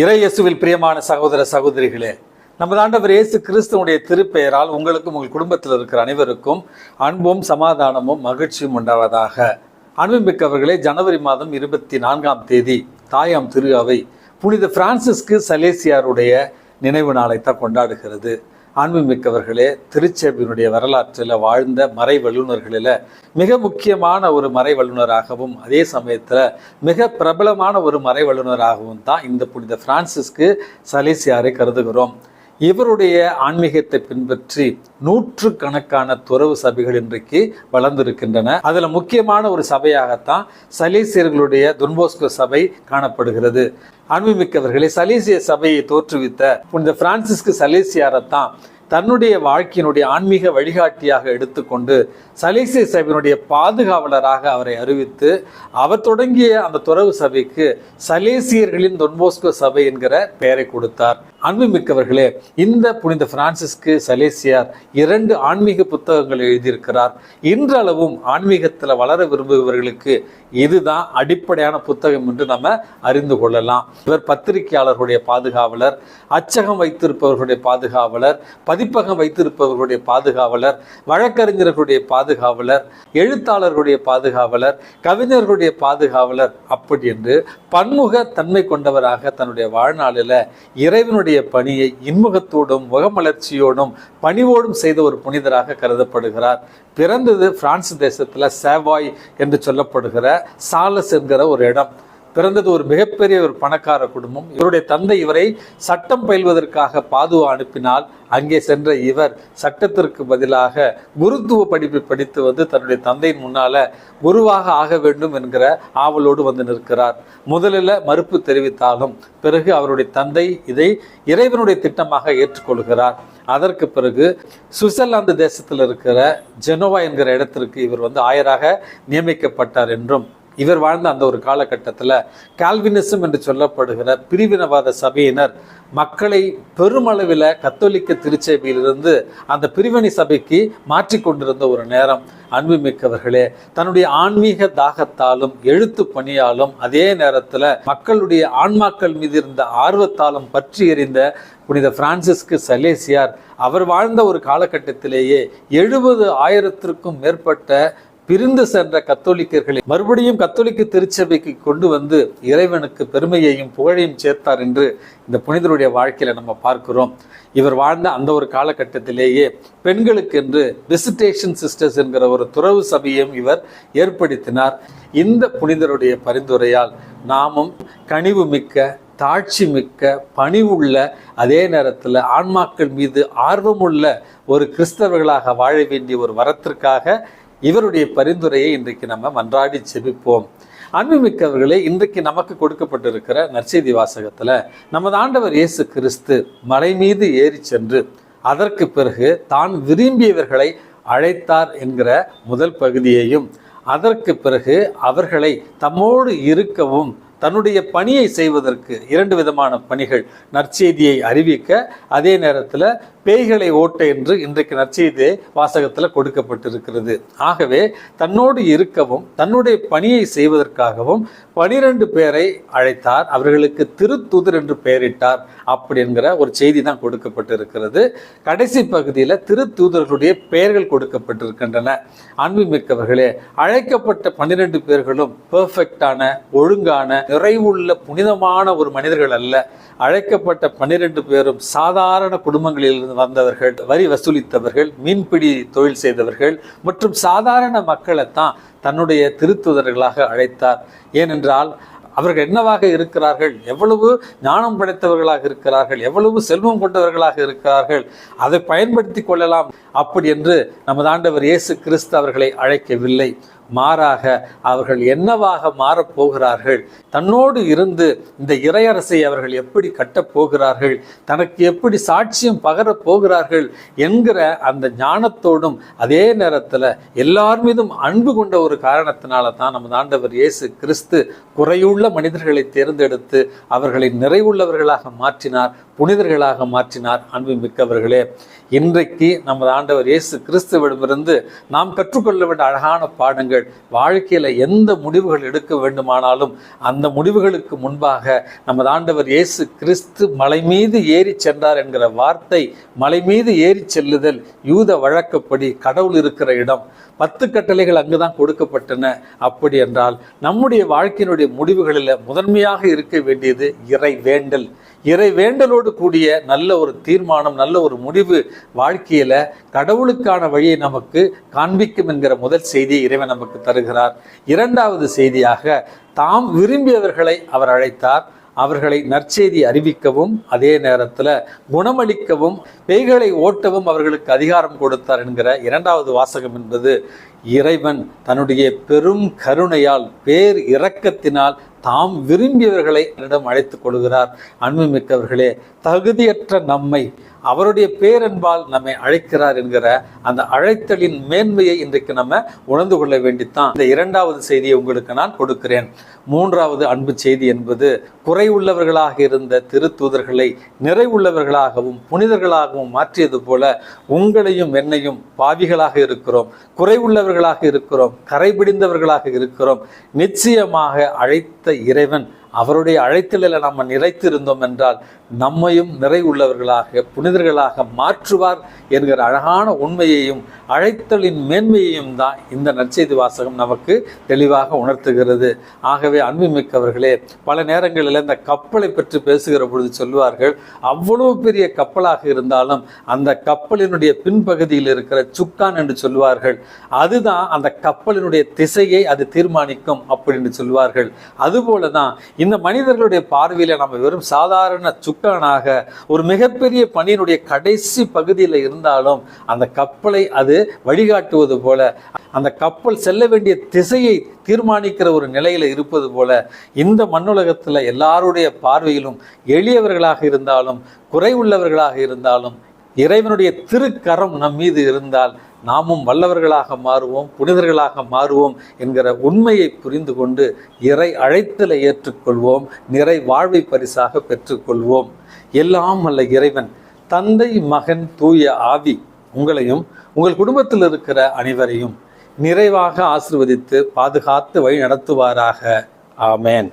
இறையேசுவில் பிரியமான சகோதர சகோதரிகளே நமது ஆண்டவர் இயேசு கிறிஸ்துவனுடைய திருப்பெயரால் உங்களுக்கும் உங்கள் குடும்பத்தில் இருக்கிற அனைவருக்கும் அன்பும் சமாதானமும் மகிழ்ச்சியும் உண்டாவதாக. அன்புமிக்கவர்களே ஜனவரி மாதம் இருபத்தி நான்காம் தேதி தாயாம் திரு அவை புனித பிரான்சிஸ்கு சலேசியாருடைய நினைவு நாளைத்தான் கொண்டாடுகிறது. அன்புமிக்கவர்களே திருச்செபியினுடைய வரலாற்றில் வாழ்ந்த மறை வல்லுநர்களில் மிக முக்கியமான ஒரு மறை வல்லுநராகவும் அதே சமயத்தில் மிக பிரபலமான ஒரு மறை வல்லுநராகவும் தான் இந்த புனித பிரான்சிஸ்க்கு சலீசியாரை கருதுகிறோம். இவருடைய ஆன்மீகத்தை பின்பற்றி நூற்று கணக்கான துறவு சபைகள் இன்றைக்கு வளர்ந்திருக்கின்றன. அதுல முக்கியமான ஒரு சபையாகத்தான் சலீசியர்களுடைய துன்போஸ்கோ சபை காணப்படுகிறது. அன்புமிக்கவர்களை சலீசிய சபையை தோற்றுவித்த புனித பிரான்சிஸ்கு சலீசியாரத்தான் தன்னுடைய வாழ்க்கையினுடைய ஆன்மீக வழிகாட்டியாக எடுத்துக்கொண்டு சலேசிய சபையினுடைய பாதுகாவலராக அவரை அறிவித்து அவர் தொடங்கிய அந்த துறவு சபைக்கு சலேசியர்களின் தொன்போஸ்கோ சபை என்கிற பெயரை கொடுத்தார். அன்புமிக்கவர்களே இந்த புனித பிரான்சிஸ்கு சலேசியார் இரண்டு ஆன்மீக புத்தகங்கள் எழுதியிருக்கிறார். இன்றளவும் ஆன்மீகத்தில் வளர விரும்புபவர்களுக்கு இதுதான் அடிப்படையான புத்தகம் என்று நம்ம அறிந்து கொள்ளலாம். இவர் பத்திரிகையாளர்களுடைய பாதுகாவலர் அச்சகம் வைத்திருப்பவர்களுடைய பாதுகாவலர் பதிப்பகம் வைத்திருப்பவர்களுடைய பாதுகாவலர் வழக்கறிஞர்களுடைய பாதுகாவலர் எழுத்தாளர்களுடைய பாதுகாவலர் கவிஞர்களுடைய பாதுகாவலர் அப்படி என்று பன்முக தன்மை கொண்டவராக தன்னுடைய வாழ்நாளில் இறைவனுடைய பணியை இன்முகத்தோடும் முகமலர்ச்சியோடும் பணிவோடும் செய்த ஒரு புனிதராக கருதப்படுகிறார். பிறந்தது பிரான்ஸ் தேசத்தில் சேவாய் என்று சொல்லப்படுகிற சாலஸ் என்கிற ஒரு இடம். பிறந்தது ஒரு மிகப்பெரிய ஒரு பணக்கார குடும்பம். இவருடைய தந்தை இவரை சட்டம் பயில்வதற்காக பாதுவா அனுப்பினால் அங்கே சென்ற இவர் சட்டத்திற்கு பதிலாக குருத்துவ படிப்பை படித்து வந்து தன்னுடைய தந்தையின் முன்னால குருவாக ஆக வேண்டும் என்கிற ஆவலோடு வந்து நிற்கிறார். முதலில் மறுப்பு தெரிவித்தாலும் பிறகு அவருடைய தந்தை இதை இறைவனுடைய திட்டமாக ஏற்றுக்கொள்கிறார். அதற்கு பிறகு சுவிட்சர்லாந்து தேசத்தில் இருக்கிற ஜெனோவா என்கிற இடத்திற்கு இவர் வந்து ஆயராக நியமிக்கப்பட்டார் என்றும் இவர் வாழ்ந்த அந்த ஒரு காலகட்டத்தில் கால்வினிசம் என்று சொல்லப்படுகிற பிரிவினவாத சபையினர் மக்களை பெருமளவில் கத்தோலிக்க திருச்சபையிலிருந்து அந்த பிரிவினை சபைக்கு மாற்றி கொண்டிருந்த ஒரு நேரம். அன்புமிக்கவர்களே தன்னுடைய ஆன்மீக தாகத்தாலும் எழுத்து பணியாலும் அதே நேரத்தில் மக்களுடைய ஆன்மாக்கள் மீது இருந்த ஆர்வத்தாலும் பற்றி எறிந்த புனித பிரான்சிஸ்கு சலேசியார் அவர் வாழ்ந்த ஒரு காலகட்டத்திலேயே எழுபது ஆயிரத்திற்கும் மேற்பட்ட பிரிந்து சென்ற கத்தோலிக்கர்களை மறுபடியும் கத்தோலிக்க திருச்சபைக்கு கொண்டு வந்து இறைவனுக்கு பெருமையையும் புகழையும் சேர்த்தார் என்று இந்த புனிதருடைய வாழ்க்கையில நம்ம பார்க்கிறோம். இவர் வாழ்ந்த அந்த ஒரு காலகட்டத்திலேயே பெண்களுக்கென்று விசிட்டேஷன் சிஸ்டர்ஸ் என்கிற ஒரு துறவு சபையையும் இவர் ஏற்படுத்தினார். இந்த புனிதருடைய பரிந்துரையால் நாமும் கனிவு மிக்க தாட்சி மிக்க பணிவுள்ள அதே நேரத்தில் ஆன்மாக்கள் மீது ஆர்வமுள்ள ஒரு கிறிஸ்தவர்களாக வாழ வேண்டிய ஒரு வரத்திற்காக இவருடைய பரிந்துரையை இன்றைக்கு நம்ம மன்றாடி செபிப்போம். அன்புமிக்கவர்களே இன்றைக்கு நமக்கு கொடுக்கப்பட்டிருக்கிற நற்செய்தி வாசகத்தில் நமது ஆண்டவர் இயேசு கிறிஸ்து மலை மீது ஏறி சென்று அதற்கு பிறகு தான் விரும்பியவர்களை அழைத்தார் என்கிற முதல் பகுதியையும் அதற்கு பிறகு அவர்களை தம்மோடு இருக்கவும் தன்னுடைய பணியை செய்வதற்கு இரண்டு விதமான பணிகள் நற்செய்தியை அறிவிக்க அதே நேரத்தில் பேய்களை ஓட்ட என்று இன்றைக்கு நற்செய்தி வாசகத்தில் கொடுக்கப்பட்டிருக்கிறது. ஆகவே தன்னோடு இருக்கவும் தன்னுடைய பணியை செய்வதற்காகவும் பனிரெண்டு பேரை அழைத்தார். அவர்களுக்கு திருத்தூதர் என்று பெயரிட்டார் அப்படிங்கிற ஒரு செய்தி தான் கொடுக்கப்பட்டிருக்கிறது. கடைசி பகுதியில் திருத்தூதர்களுடைய பெயர்கள் கொடுக்கப்பட்டிருக்கின்றன. அன்புமிக்கவர்களே அழைக்கப்பட்ட பன்னிரெண்டு பேர்களும் பெர்ஃபெக்டான ஒழுங்கான நிறைவுள்ள புனிதமான ஒரு மனிதர்கள் அல்ல. அழைக்கப்பட்ட பன்னிரெண்டு பேரும் சாதாரண குடும்பங்களில் வந்தவர்கள் வரி வசூலித்தவர்கள் மீன்பிடி தொழில் செய்தவர்கள் மற்றும் சாதாரண மக்களைத்தான் தன்னுடைய திருத்துதர்களாக அழைத்தார். ஏனென்றால் அவர்கள் என்னவாக இருக்கிறார்கள்? எவ்வளவு ஞானம் படைத்தவர்களாக இருக்கிறார்கள்? எவ்வளவு செல்வம் கொண்டவர்களாக இருக்கிறார்கள்? அதை பயன்படுத்தி கொள்ளலாம் அப்படி என்று நமது ஆண்டவர் இயேசு கிறிஸ்து அவர்களை அழைக்கவில்லை. மாறாக அவர்கள் என்னவாக மாறப் போகிறார்கள்? தன்னோடு இருந்து இந்த இறையரசை அவர்கள் எப்படி கட்டப் போகிறார்கள்? தனக்கு எப்படி சாட்சியம் பகரப் போகிறார்கள் என்கிற அந்த ஞானத்தோடும் அதே நேரத்தில் எல்லார் மீதும் அன்பு கொண்ட ஒரு காரணத்தினால தான் நமது ஆண்டவர் இயேசு கிறிஸ்து குறையுள்ள மனிதர்களை தேர்ந்தெடுத்து அவர்களை நிறைவுள்ளவர்களாக மாற்றினார் புனிதர்களாக மாற்றினார். அன்பு மிக்கவர்களே இன்றைக்கு நமது ஆண்டவர் இயேசு கிறிஸ்துவிடமிருந்து நாம் கற்றுக்கொள்ள வேண்டிய அழகான பாடங்கள் பாருங்கள் வாழ்க்கையில் எந்த முடிவுகள் எடுக்க வேண்டுமானாலும் அந்த முடிவுகளுக்கு முன்பாக நமது ஆண்டவர் இயேசு கிறிஸ்து மலை மீது ஏறி சென்றார் என்கிற வார்த்தை மலை மீது ஏறி செல்லுதல் யூத வழக்கப்படி கடவுள் இருக்கிற இடம். பத்து கட்டளைகள் அங்குதான் கொடுக்கப்பட்டன. அப்படி என்றால் நம்முடைய வாழ்க்கையினுடைய முடிவுகளில் முதன்மையாக இருக்க வேண்டியது இறை வேண்டல். இறை வேண்டலோடு கூடிய நல்ல ஒரு தீர்மானம் நல்ல ஒரு முடிவு வாழ்க்கையில கடவுளுக்கான வழியை நமக்கு காண்பிக்கும் என்கிற முதல் செய்தியை இறைவன் நமக்கு நமக்கு தருகிறார். இரண்டாவது செய்தியாக தாம் விரும்பியவர்களை அவர் அழைத்தார். அவர்களை நற்செய்தி அறிவிக்கவும் அதே நேரத்தில் குணமளிக்கவும் பேய்களை ஓட்டவும் அவர்களுக்கு அதிகாரம் கொடுத்தார் என்கிற இரண்டாவது வாசகம் என்பது இறைவன் தன்னுடைய பெரும் கருணையால் பேர் இரக்கத்தினால் தாம் விரும்பியவர்களை என்னிடம் அழைத்துக் கொள்கிறார். அன்புமிக்கவர்களே தகுதியற்ற நம்மை அவருடைய பேரன்பால் நம்மை அழைக்கிறார் என்கிற அந்த அழைத்தலின் மேன்மையை இன்றைக்கு நம்ம உணர்ந்து கொள்ள வேண்டித்தான். இந்த இரண்டாவது செய்தியை உங்களுக்கு நான் கொடுக்கிறேன். மூன்றாவது அன்பு செய்தி என்பது குறை உள்ளவர்களாக இருந்த திருத்தூதர்களை நிறைவுள்ளவர்களாகவும் புனிதர்களாகவும் மாற்றியது போல உங்களையும் என்னையும் பாவிகளாக இருக்கிறோம். குறை உள்ளவர்களாக இருக்கிறோம். கரைபிடிந்தவர்களாக இருக்கிறோம். நிச்சயமாக அழைத்த இறைவன் அவருடைய அழைத்தலில் நம்ம நிறைத்திருந்தோம் என்றால் நம்மையும் நிறைவுள்ளவர்களாக புனிதர்களாக மாற்றுவார் என்கிற அழகான உண்மையையும் அழைத்தலின் மேன்மையையும் தான் இந்த நற்செய்தி வாசகம் நமக்கு தெளிவாக உணர்த்துகிறது. ஆகவே அன்புமிக்கவர்களே பல நேரங்களில் இந்த கப்பலை பற்றி பேசுகிற பொழுது சொல்வார்கள் அவ்வளவு பெரிய கப்பலாக இருந்தாலும் அந்த கப்பலினுடைய பின்பகுதியில் இருக்கிற சுக்கான் என்று சொல்வார்கள். அதுதான் அந்த கப்பலினுடைய திசையை அது தீர்மானிக்கும் அப்படின்னு சொல்வார்கள். அதுபோல தான் இந்த மனிதர்களுடைய பார்வையில் நம்ம வெறும் சாதாரண சுக்கானாக ஒரு மிகப்பெரிய பணியினுடைய கடைசி பகுதியில் இருந்தாலும் அந்த கப்பலை அது வழிகாட்டுவது போல அந்த கப்பல் செல்ல வேண்டிய திசையை தீர்மானிக்கிற ஒரு நிலையில் இருப்பது போல இந்த மண்ணுலகத்தில் எல்லாருடைய பார்வையிலும் எளியவர்களாக இருந்தாலும் குறைவுள்ளவர்களாக இருந்தாலும் இறைவனுடைய திருக்கரம் நம் மீது இருந்தால் நாமும் வல்லவர்களாக மாறுவோம் புனிதர்களாக மாறுவோம் என்கிற உண்மையை புரிந்து கொண்டு இறை அழைத்தலை ஏற்றுக்கொள்வோம் நிறை வாழ்வை பரிசாக பெற்றுக்கொள்வோம். எல்லாம் அல்ல இறைவன். தந்தை மகன் தூய ஆவி உங்களையும் உங்கள் குடும்பத்தில் இருக்கிற அனைவரையும் நிறைவாக ஆசிர்வதித்து பாதுகாத்து வழி நடத்துவாராக ஆமேன்.